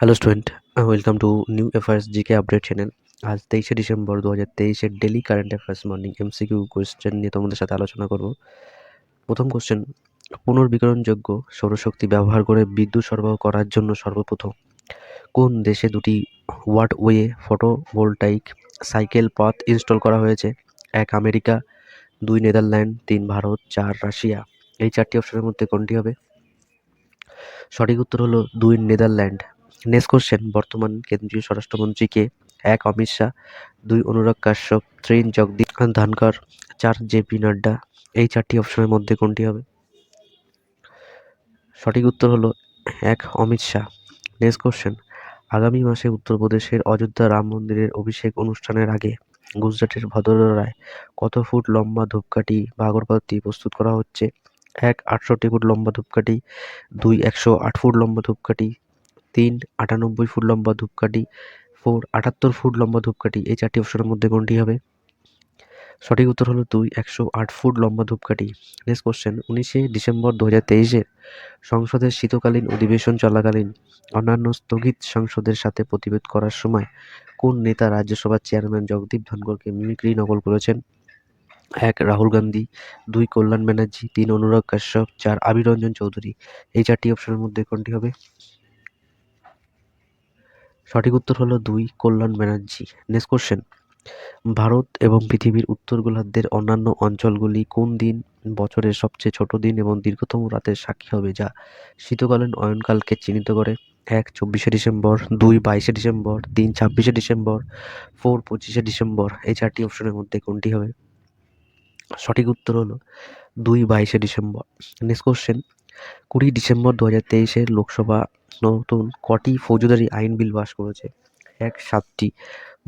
Hello student welcome to new affairs GK update channel আজ তেইশে December দু হাজার তেইশের daily current affairs morning MCQ question নিয়ে তোমাদের সাথে আলোচনা করব। প্রথম কোশ্চেন পুনর্বিকরণযোগ্য সৌরশক্তি ব্যবহার করে বিদ্যুৎ সরবরাহ করার জন্য সর্বপ্রথম কোন দেশে দুটি ওয়াটওয়ে ফটোভোল্টাইক সাইকেল পথ ইনস্টল করা হয়েছে? এক, আমেরিকা, দুই, নেদারল্যান্ড, তিন, ভারত, চার, রাশিয়া। এই চারটি অপশনের মধ্যে কোনটি হবে? সঠিক উত্তর হলো দুই, নেদারল্যান্ড। নেক্সট কোশ্চেন বর্তমান কেন্দ্রীয় স্বরাষ্ট্রমন্ত্রী কে এক অমিত শাহ, দুই অনুরাগ কাশ্যপ তিন জগদীপ ধানকর চার জে পি নাড্ডা। এই চারটি অপশনের মধ্যে কোনটি হবে? সঠিক উত্তর হলো এক অমিত শাহ। নেক্সট কোশ্চেন আগামী মাসে উত্তরপ্রদেশের অযোধ্যা রাম মন্দিরের অভিষেক অনুষ্ঠানের আগে গুজরাটের ভদোদরায় কত ফুট লম্বা ধূপকাঠি বা আগরবাতি প্রস্তুত করা হচ্ছে? এক আটষট্টি ফুট লম্বা ধূপকাঠি, দুই একশো আট ফুট লম্বা ধূপকাঠি তিন, আটানব্বই ফুট লম্বা ধূপকাঠি, ফোর, আটাত্তর ফুট লম্বা ধূপকাঠি, এই চারটি অপশনের মধ্যে কোনটি হবে? সঠিক উত্তর হলো দুই, একশো আট ফুট লম্বা ধূপকাঠি। নেক্সট কোশ্চেন উনিশে ডিসেম্বর দু হাজার তেইশের সংসদের শীতকালীন অধিবেশন চলাকালীন অন্যান্য স্থগিত সংসদের সাথে প্রতিবেদ করার সময় কোন নেতা রাজ্যসভার চেয়ারম্যান জগদীপ ধনকরকে মিমিক্রি নকল করেছেন? এক, রাহুল গান্ধী, দুই, কল্যাণ ব্যানার্জি, তিন, অনুরাগ কাশ্যপ, চার, আবির রঞ্জন চৌধুরী। এই চারটি অপশনের মধ্যে কোনটি হবে? সঠিক উত্তর হলো দুই, কল্যাণ ব্যানার্জি। নেক্সট কোশ্চেন ভারত এবং পৃথিবীর উত্তর গোলার্ধের অন্যান্য অঞ্চলগুলি কোন দিন বছরের সবচেয়ে ছোট দিন এবং দীর্ঘতম রাতের সাক্ষী হবে যা শীতকালীন অয়নকালকে চিহ্নিত করে? এক, চব্বিশে ডিসেম্বর, দুই, বাইশে ডিসেম্বর, তিন, ছাব্বিশে ডিসেম্বর, ফোর, পঁচিশে ডিসেম্বর, এই চারটি অপশনের মধ্যে কোনটি হবে? সঠিক উত্তর হলো দুই, বাইশে ডিসেম্বর। নেক্সট কোশ্চেন কুড়ি ডিসেম্বর দু হাজার তেইশের লোকসভা নতুন কটি ফৌজদারি আইন বিল পাস করেছে। এক, সাতটি,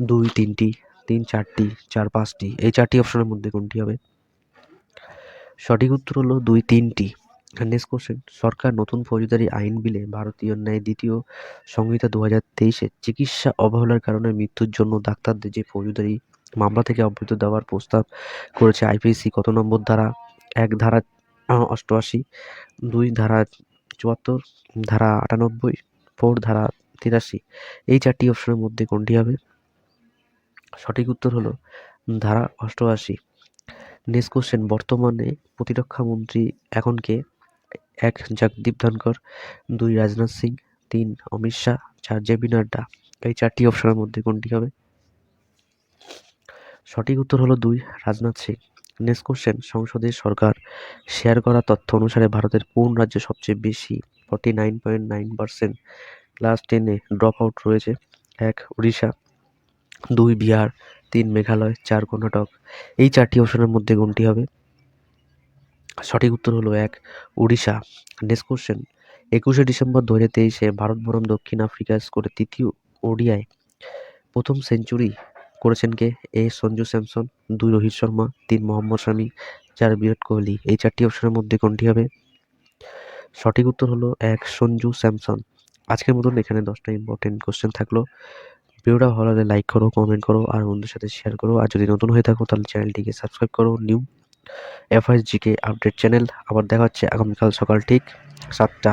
দুই, তিনটি, তিন, চারটি, চার, পাঁচটি। এই চারটি অপশনের মধ্যে কোনটি হবে? সঠিক উত্তর হলো দুই, তিনটি। নেক্সট কোশ্চেন সরকার নতুন ফৌজদারি আইন বিলে ভারতীয় ন্যায় দ্বিতীয় সংহিতা দু হাজার তেইশে চিকিৎসা অবহেলার কারণে মৃত্যুর জন্য ডাক্তারদের যে ফৌজদারি মামলা থেকে অব্যাহতি দেওয়ার প্রস্তাব করেছে আইপিসি কত নম্বর ধারা? এক ধারা অষ্টআশি, দুই ধারা চুয়াত্তর, ধারা আটানব্বই, ফোর, ধারা তিরাশি। এই চারটি অপশনের মধ্যে কোনটি হবে? সঠিক উত্তর হলো ধারা অষ্টআশি। নেক্সট কোশ্চেন বর্তমানে প্রতিরক্ষা মন্ত্রী এখন কে? এক, জগদীপ ধনকর দুই, রাজনাথ সিং। তিন, অমিত শাহ। চার জে পি নাড্ডা। এই চারটি অপশনের মধ্যে কোনটি হবে? সঠিক উত্তর হলো দুই, রাজনাথ সিং। নেক্সট কোশ্চেন সংসদের সরকার শেয়ার করা তথ্য অনুসারে ভারতের কোন রাজ্যে সবচেয়ে বেশি forty nine point nine percent class টেনে ড্রপ আউট রয়েছে? এক, উড়িষ্যা, দুই, বিহার, তিন, মেঘালয়, চার, কর্ণাটক। এই চারটি অপশনের মধ্যে কোনটি হবে? সঠিক উত্তর হলো এক, উড়িষ্যা। নেক্সট কোশ্চেন একুশে ডিসেম্বর দু হাজার তেইশে ভারত দক্ষিণ আফ্রিকা স্কোরে তৃতীয় ওডিআই প্রথম সেঞ্চুরি করেছেন কে? এ, সঞ্জু স্যামসন, দুই রোহিত শর্মা, তিন মোহাম্মদ শামি, চার বিরাট কোহলি। এই চারটি অপশনের মধ্যে কোনটি হবে? সঠিক উত্তর হলো এক, সঞ্জু স্যামসন। আজকের মতন এখানে দশটা ইম্পর্টেন্ট কোশ্চেন থাকল। ভিডিওটা ভালো লাগলে লাইক করো কমেন্ট করো, আর বন্ধুদের সাথে শেয়ার করো। আর যদি নতুন হয়ে থাকো, তাহলে চ্যানেলটিকে সাবস্ক্রাইব করো new affairs GK update channel আবার দেখা হচ্ছে আগামীকাল সকাল ঠিক সাতটা।